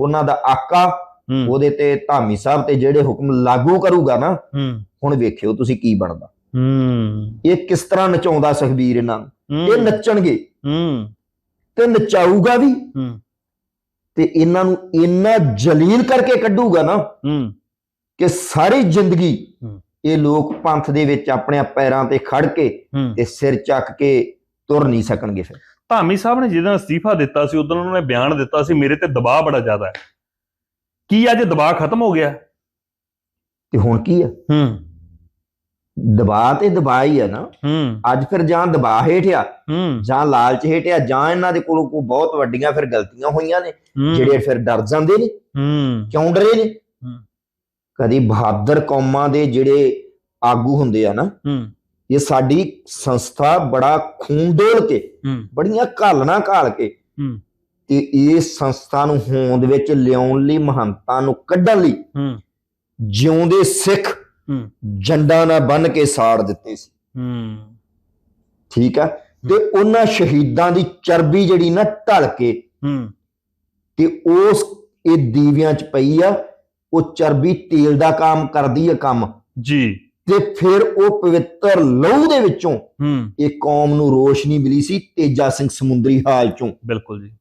ਉਹਨਾਂ ਦਾ ਆਕਾ ਉਹਦੇ ਤੇ ਧਾਮੀ ਸਾਹਿਬ ਤੇ ਜਿਹੜੇ ਹੁਕਮ ਲਾਗੂ ਕਰੂਗਾ ਨਾ ਹੁਣ ਵੇਖਿਓ ਤੁਸੀਂ ਕੀ ਬਣਦਾ। ਹੂੰ। ਇਹ ਕਿਸ ਤਰ੍ਹਾਂ ਨਚਾਉਂਦਾ ਸੁਖਬੀਰ ਇਹਨਾਂ ਨੂੰ? ਇਹ ਨੱਚਣਗੇ। ਹੂੰ। ਤੇ ਨਚਾਊਗਾ ਵੀ। ਹੂੰ। ਤੇ ਇਹਨਾਂ ਨੂੰ ਇੰਨਾ ਜਲੀਲ ਕਰਕੇ ਕੱਢੂਗਾ ਨਾ ਹੂੰ। ਕਿ ਸਾਰੀ ਜ਼ਿੰਦਗੀ। ਇਹ ਲੋਕ ਪੰਥ ਦੇ ਵਿੱਚ ਆਪਣੇ ਪੈਰਾਂ ਤੇ ਖੜ ਕੇ ਤੇ ਸਿਰ ਚੱਕ ਕੇ ਤੁਰ ਨਹੀਂ ਸਕਣਗੇ ਫਿਰ। ਧਾਮੀ ਸਾਹਿਬ ਨੇ ਜਦੋਂ ਅਸਤੀਫਾ ਦਿੱਤਾ ਸੀ ਉਦੋਂ ਉਹਨਾਂ ਨੇ ਬਿਆਨ ਦਿੱਤਾ ਸੀ ਮੇਰੇ ਤੇ ਦਬਾਅ ਬੜਾ ਜ਼ਿਆਦਾ ਹੈ। ਕੀ ਅੱਜ ਦਬਾਅ ਖਤਮ ਹੋ ਗਿਆ? ਤੇ ਹੁਣ ਕੀ ਆ? ਹੂੰ। ਦਬਾਅ ਤੇ ਦਬਾਅ ਹੀ ਆ ਨਾ। ਹੂੰ। ਅੱਜ ਫਿਰ ਜਾਂ ਦਬਾਅ ਹੇਠਿਆ ਹੂੰ। ਜਾਂ ਲਾਲਚ ਹੇਠਿਆ ਜਾਂ ਇਹਨਾਂ ਦੇ ਕੋਲੋਂ ਕੋਈ ਬਹੁਤ ਵੱਡੀਆਂ ਫਿਰ ਗਲਤੀਆਂ ਹੋਈਆਂ ਨੇ ਜਿਹੜੇ ਫਿਰ ਡਰ ਜਾਂਦੇ ਨੇ ਹੂੰ। ਕਿਉਂ ਡਰੇ ਨੇ? ਹੂੰ। ਕਦੀ ਬਹਾਦਰ ਕੌਮਾਂ ਦੇ ਜਿਹੜੇ ਆਗੂ ਹੁੰਦੇ ਆ ਨਾ ਹੂੰ। ਇਹ ਸਾਡੀ ਸੰਸਥਾ ਬੜਾ ਖੂਨ ਡੋਲ ਕੇ ਬੜੀਆਂ ਘਾਲਣਾ ਘਾਲ ਕੇ। ਤੇ ਇਸ ਸੰਸਥਾ ਨੂੰ ਹੋਂਦ ਵਿੱਚ ਲਿਆਉਣ ਲਈ ਮਹੰਤਾਂ ਨੂੰ ਕੱਢਣ ਲਈ ਜਿਉਂਦੇ ਸਿੱਖ। ਜੰਡਾਂ ਨਾਲ ਬੰਨ ਕੇ ਸਾੜ ਦਿੱਤੇ ਸੀ। ਠੀਕ ਆ? ਤੇ ਉਹਨਾਂ ਸ਼ਹੀਦਾਂ ਦੀ ਚਰਬੀ ਜਿਹੜੀ ਨਾ ਢਲ ਕੇ ਤੇ ਉਸ ਇਹ ਦੀਵਿਆਂ ਚ ਪਈ ਆ ਉਹ ਚਰਬੀ ਤੇਲ ਦਾ ਕੰਮ ਕਰਦੀ ਆ ਕੰਮ। ਜੀ। ਤੇ ਫਿਰ ਉਹ ਪਵਿੱਤਰ ਲਹੂ ਦੇ ਵਿੱਚੋਂ ਹੂੰ। ਇਹ ਕੌਮ ਨੂੰ ਰੋਸ਼ਨੀ ਮਿਲੀ ਸੀ ਤੇਜਾ ਸਿੰਘ ਸਮੁੰਦਰੀ ਹਾਲ ਚੋਂ। ਬਿਲਕੁਲ ਜੀ।